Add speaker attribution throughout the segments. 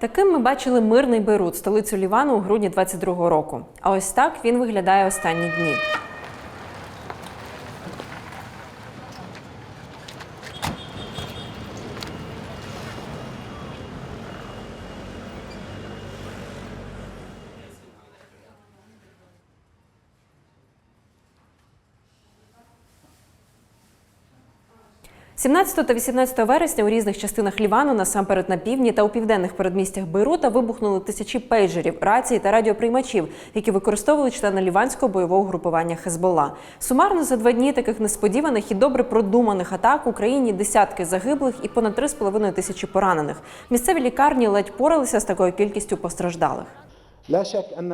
Speaker 1: Таким ми бачили мирний Бейрут, столицю Лівану у грудні 22-го року. А ось так він виглядає останні дні. – 17 та 18 вересня у різних частинах Лівану, насамперед на півдні та у південних передмістях Бейрута, вибухнули тисячі пейджерів, рацій та радіоприймачів, які використовували члени ліванського бойового групування Хезбола. Сумарно за два дні таких несподіваних і добре продуманих атак в Україні десятки загиблих і понад 3,5 тисячі поранених. Місцеві лікарні ледь поралися з такою кількістю постраждалих.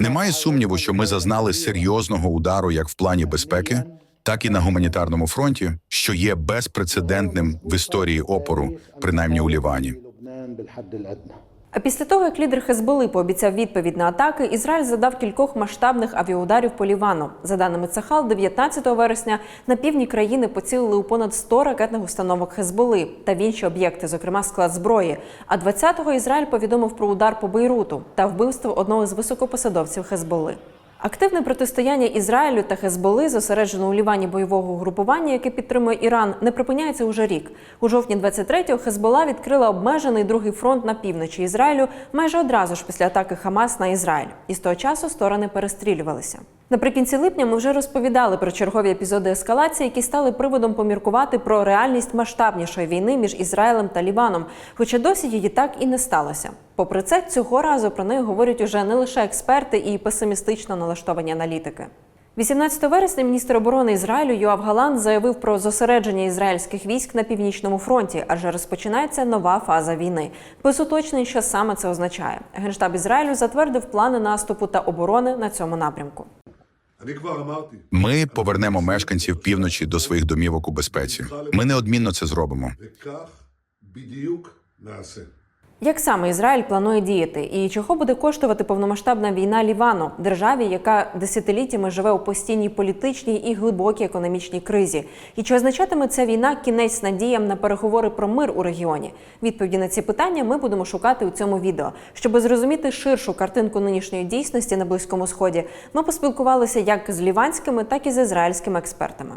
Speaker 2: Немає сумніву, що ми зазнали серйозного удару як в плані безпеки, так і на гуманітарному фронті, що є безпрецедентним в історії опору, принаймні у Лівані.
Speaker 1: А після того, як лідер Хезболи пообіцяв відповідь на атаки, Ізраїль задав кількох масштабних авіаударів по Лівану. За даними Цахал, 19 вересня на півдні країни поцілили у понад 100 ракетних установок Хезболи та в інші об'єкти, зокрема склад зброї. А 20-го Ізраїль повідомив про удар по Бейруту та вбивство одного з високопосадовців Хезболи. Активне протистояння Ізраїлю та Хезболи, зосереджено у Лівані бойового групування, яке підтримує Іран, не припиняється уже рік. У жовтні 23-го Хезбола відкрила обмежений другий фронт на півночі Ізраїлю майже одразу ж після атаки Хамас на Ізраїль. І з того часу сторони перестрілювалися. Наприкінці липня ми вже розповідали про чергові епізоди ескалації, які стали приводом поміркувати про реальність масштабнішої війни між Ізраїлем та Ліваном, хоча досі її так і не сталося. Попри це, цього разу про неї говорять уже не лише експерти і песимістично налаштовані аналітики. 18 вересня міністр оборони Ізраїлю Йоав Галант заявив про зосередження ізраїльських військ на північному фронті, адже розпочинається нова фаза війни. Без уточнень, що саме це означає. Генштаб Ізраїлю затвердив плани наступу та оборони на цьому напрямку.
Speaker 2: Ми повернемо мешканців півночі до своїх домівок у безпеці. Ми неодмінно це зробимо.
Speaker 1: Як саме Ізраїль планує діяти і чого буде коштувати повномасштабна війна Лівану, державі, яка десятиліттями живе у постійній політичній і глибокій економічній кризі? І чи означатиме ця війна кінець надіям на переговори про мир у регіоні? Відповіді на ці питання ми будемо шукати у цьому відео. Щоб зрозуміти ширшу картинку нинішньої дійсності на близькому сході, ми поспілкувалися як з ліванськими, так і з ізраїльськими експертами.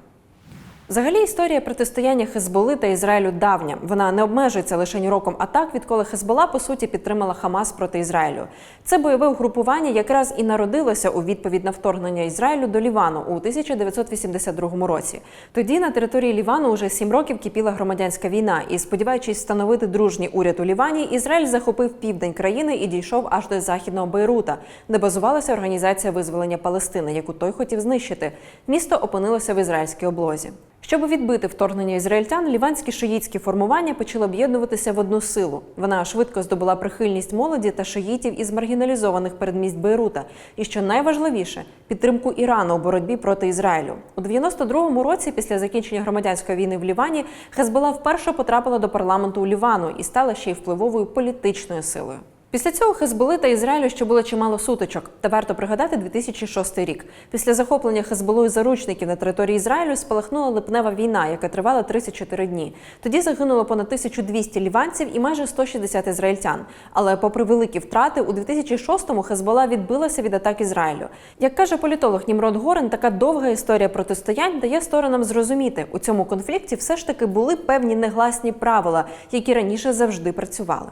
Speaker 1: Взагалі, історія протистояння Хезболи та Ізраїлю давня. Вона не обмежується лише роком атак, відколи Хезбола по суті підтримала Хамас проти Ізраїлю. Це бойове угрупування якраз і народилося у відповідь на вторгнення Ізраїлю до Лівану у 1982 році. Тоді на території Лівану уже сім років кипіла громадянська війна, і сподіваючись встановити дружній уряд у Лівані, Ізраїль захопив південь країни і дійшов аж до західного Бейрута, де базувалася організація визволення Палестини, яку той хотів знищити. Місто опинилося в ізраїльській облозі. Щоб відбити вторгнення ізраїльтян, ліванські шиїтські формування почали об'єднуватися в одну силу. Вона швидко здобула прихильність молоді та шиїтів із маргіналізованих передмість Бейрута. І що найважливіше підтримку Ірану у боротьбі проти Ізраїлю. У 92-му році, після закінчення громадянської війни в Лівані, Хезбола вперше потрапила до парламенту у Лівану і стала ще й впливовою політичною силою. Після цього Хезболи та Ізраїлю ще було чимало сутичок. Та варто пригадати 2006 рік. Після захоплення Хезболою заручників на території Ізраїлю спалахнула липнева війна, яка тривала 34 дні. Тоді загинуло понад 1200 ліванців і майже 160 ізраїльтян. Але, попри великі втрати, у 2006-му Хезбола відбилася від атак Ізраїлю. Як каже політолог Німрод Горен, така довга історія протистоянь дає сторонам зрозуміти, у цьому конфлікті все ж таки були певні негласні правила, які раніше завжди працювали.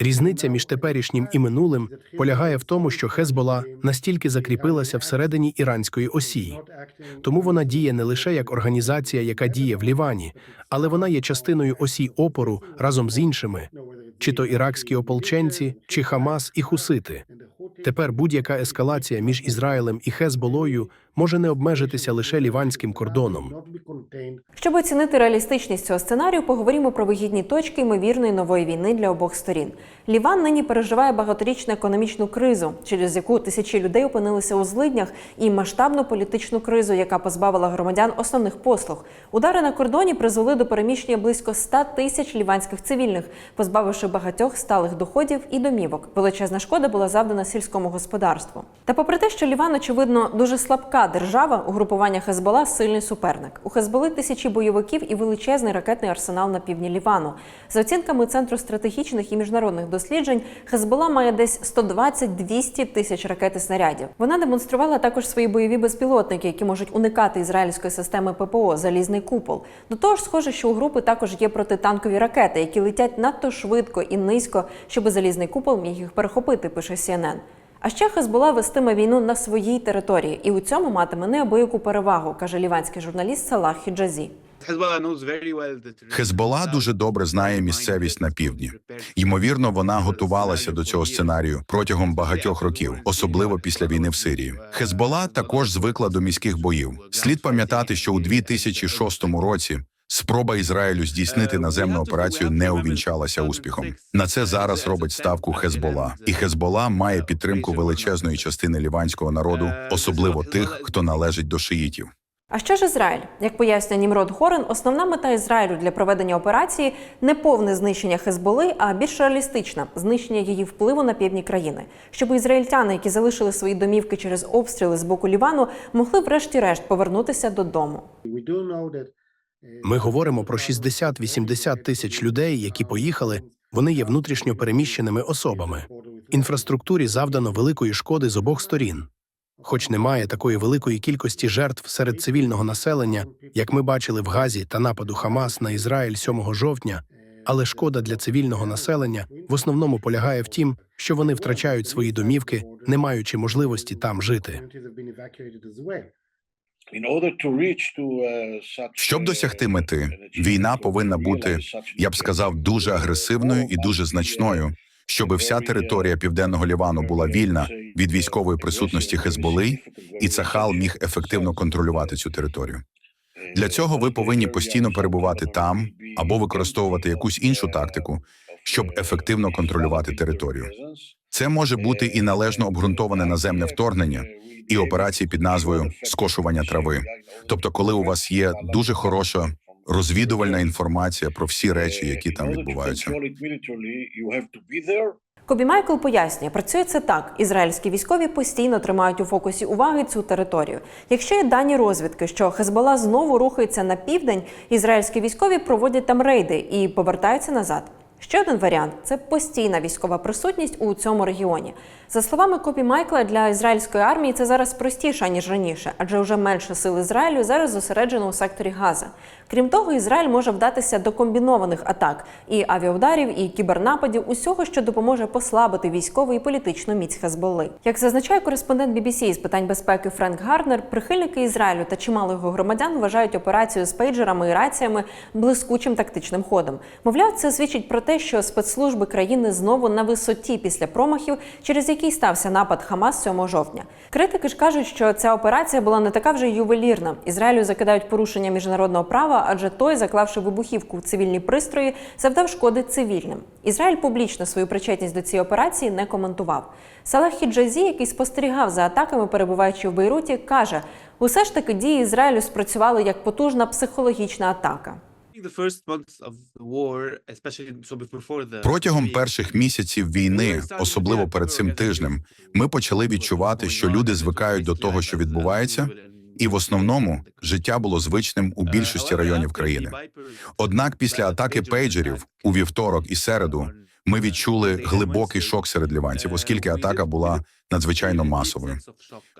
Speaker 3: Різниця між теперішнім і минулим полягає в тому, що Хезбола настільки закріпилася всередині іранської осії, Тому вона діє не лише як організація, яка діє в Лівані, але вона є частиною осі опору разом з іншими, чи то іракські ополченці, чи Хамас і Хусити. Тепер будь-яка ескалація між Ізраїлем і Хезболою може не обмежитися лише ліванським кордоном.
Speaker 1: Щоб оцінити реалістичність цього сценарію, поговоримо про вигідні точки ймовірної нової війни для обох сторін. Ліван нині переживає багаторічну економічну кризу, через яку тисячі людей опинилися у злиднях, і масштабну політичну кризу, яка позбавила громадян основних послуг. Удари на кордоні призвели до переміщення близько 100 тисяч ліванських цивільних, позбавивши багатьох сталих доходів і домівок. Величезна шкода була завдана сільському господарству. Та попри те, що Ліван, очевидно, дуже слабка держава угрупування Хезбола сильний суперник? У Хезболи тисячі бойовиків і величезний ракетний арсенал на півдні Лівану. За оцінками Центру стратегічних і міжнародних досліджень, Хезбола має десь 120-200 тисяч ракет і снарядів. Вона демонструвала також свої бойові безпілотники, які можуть уникати ізраїльської системи ППО Залізний купол. До того ж, схоже, що у групи також є протитанкові ракети, які летять надто швидко і низько, щоб залізний купол міг їх перехопити. Пише CNN. А ще Хезбола вестиме війну на своїй території, і у цьому матиме неабияку перевагу, каже ліванський журналіст Салах Хіджазі.
Speaker 2: Хезбола дуже добре знає місцевість на півдні. Ймовірно, вона готувалася до цього сценарію протягом багатьох років, особливо після війни в Сирії. Хезбола також звикла до міських боїв. Слід пам'ятати, що у 2006 році спроба Ізраїлю здійснити наземну операцію не увінчалася успіхом. На це зараз робить ставку Хезбола, і Хезбола має підтримку величезної частини ліванського народу, особливо тих, хто належить до шиїтів.
Speaker 1: А що ж Ізраїль? Як пояснює Німрод Хорен, основна мета Ізраїлю для проведення операції не повне знищення Хезболи, а більш реалістична знищення її впливу на півдні країни, щоб ізраїльтяни, які залишили свої домівки через обстріли з боку Лівану, могли врешті-решт повернутися додому.
Speaker 3: Ми говоримо про 60-80 тисяч людей, які поїхали. Вони є внутрішньо переміщеними особами. Інфраструктурі завдано великої шкоди з обох сторін. Хоч немає такої великої кількості жертв серед цивільного населення, як ми бачили в Газі та нападу Хамас на Ізраїль 7 жовтня, але шкода для цивільного населення в основному полягає в тім, що вони втрачають свої домівки, не маючи можливості там жити.
Speaker 2: Щоб досягти мети, війна повинна бути, я б сказав, дуже агресивною і дуже значною, щоб вся територія південного Лівану була вільна від військової присутності Хезболи, і Цахал міг ефективно контролювати цю територію. Для цього ви повинні постійно перебувати там або використовувати якусь іншу тактику, щоб ефективно контролювати територію. Це може бути і належно обґрунтоване наземне вторгнення, і операції під назвою скошування трави. Тобто, коли у вас є дуже хороша розвідувальна інформація про всі речі, які там відбуваються.
Speaker 1: Кобі Майкл пояснює, працює це так: ізраїльські військові постійно тримають у фокусі уваги цю територію. Якщо є дані розвідки, що Хезбола знову рухається на південь, ізраїльські військові проводять там рейди і повертаються назад. Ще один варіант це постійна військова присутність у цьому регіоні. За словами Копі Майкла, для ізраїльської армії це зараз простіше ніж раніше, адже вже менше сил Ізраїлю зараз зосереджено у секторі Газа. Крім того, Ізраїль може вдатися до комбінованих атак і авіаударів, і кібернападів, усього, що допоможе послабити військову і політичну міць Хезболли. Як зазначає кореспондент BBC з питань безпеки Френк Гарднер, прихильники Ізраїлю та чимало його громадян вважають операцію з пейджерами і раціями блискучим тактичним ходом. Мовляв, це свідчить про те, що спецслужби країни знову на висоті після промахів, через який стався напад Хамас 7 жовтня. Критики ж кажуть, що ця операція була не така вже ювелірна. Ізраїлю закидають порушення міжнародного права, адже той, заклавши вибухівку в цивільні пристрої, завдав шкоди цивільним. Ізраїль публічно свою причетність до цієї операції не коментував. Салах Хіджазі, який спостерігав за атаками, перебуваючи в Бейруті, каже: усе ж таки дії Ізраїлю спрацювали як потужна психологічна атака.
Speaker 2: Протягом перших місяців війни, особливо перед цим тижнем, ми почали відчувати, що люди звикають до того, що відбувається, і в основному життя було звичним у більшості районів країни. Однак, після атаки пейджерів у вівторок і середу ми відчули глибокий шок серед ліванців, оскільки атака була надзвичайно масовою.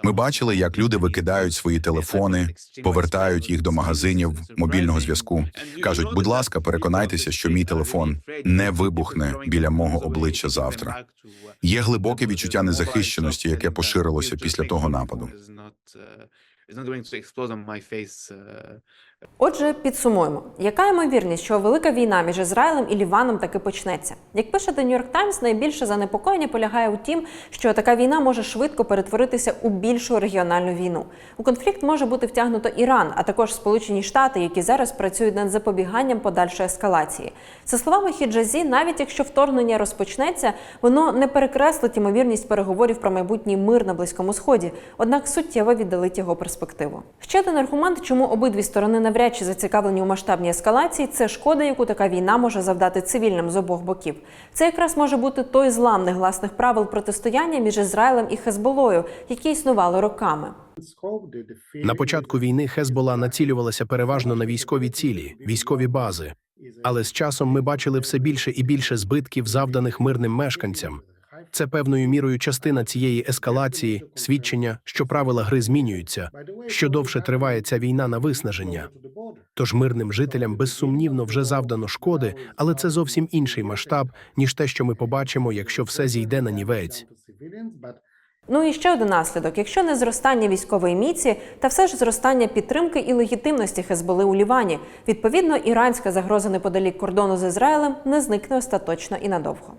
Speaker 2: Ми бачили, як люди викидають свої телефони, повертають їх до магазинів мобільного зв'язку. кажуть, будь ласка, переконайтеся, що мій телефон не вибухне біля мого обличчя завтра. Є глибоке відчуття незахищеності, яке поширилося після того нападу.
Speaker 1: Отже, підсумуємо, яка ймовірність, що велика війна між Ізраїлем і Ліваном таки почнеться? Як пише The New York Times, найбільше занепокоєння полягає у тім, що така війна може швидко перетворитися у більшу регіональну війну. У конфлікт може бути втягнуто Іран, а також Сполучені Штати, які зараз працюють над запобіганням подальшої ескалації. За словами Хіджазі, навіть якщо вторгнення розпочнеться, воно не перекреслить ймовірність переговорів про майбутній мир на близькому сході, однак суттєво віддалить його перспективу. Ще один аргумент, чому обидві сторони не навряд чи зацікавлені у масштабній ескалації, це шкода, яку така війна може завдати цивільним з обох боків. Це якраз може бути той злам негласних правил протистояння між Ізраїлем і Хезболою, які існували роками.
Speaker 3: На початку війни Хезбола націлювалася переважно на військові цілі, військові бази. Але з часом ми бачили все більше і більше збитків, завданих мирним мешканцям. Це певною мірою частина цієї ескалації, свідчення, що правила гри змінюються. Що довше триває ця війна на виснаження. Тож мирним жителям безсумнівно вже завдано шкоди, але це зовсім інший масштаб, ніж те, що ми побачимо, якщо все зійде на нівець.
Speaker 1: Ну і ще один наслідок: якщо не зростання військової міці, та все ж зростання підтримки і легітимності Хезболи у Лівані. Відповідно, іранська загроза неподалік кордону з Ізраїлем не зникне остаточно і надовго.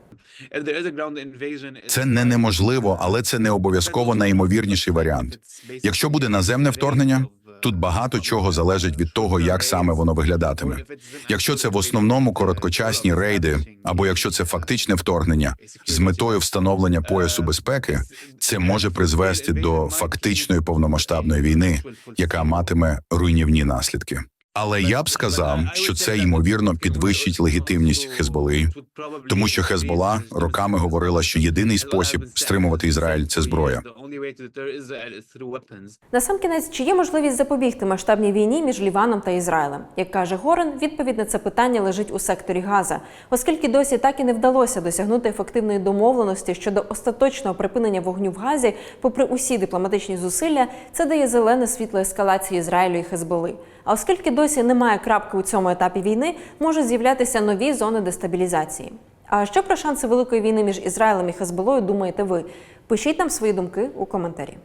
Speaker 2: Це не неможливо, але це не обов'язково найімовірніший варіант. Якщо буде наземне вторгнення, тут багато чого залежить від того, як саме воно виглядатиме. Якщо це в основному короткочасні рейди, або якщо це фактичне вторгнення з метою встановлення поясу безпеки, це може призвести до фактичної повномасштабної війни, яка матиме руйнівні наслідки. Але я б сказав, що це ймовірно підвищить легітимність Хезболи, тому що Хезбола роками говорила, що єдиний спосіб стримувати Ізраїль це зброя.
Speaker 1: Насамкінець, чи є можливість запобігти масштабній війні між Ліваном та Ізраїлем? Як каже Горен, відповідь на це питання лежить у секторі Газа, оскільки досі так і не вдалося досягнути ефективної домовленості щодо остаточного припинення вогню в Газі, попри усі дипломатичні зусилля, це дає зелене світло ескалації Ізраїлю і Хезболи. А оскільки досі немає крапки у цьому етапі війни, можуть з'являтися нові зони дестабілізації. А що про шанси великої війни між Ізраїлем і Хезболою думаєте ви? Пишіть нам свої думки у коментарі.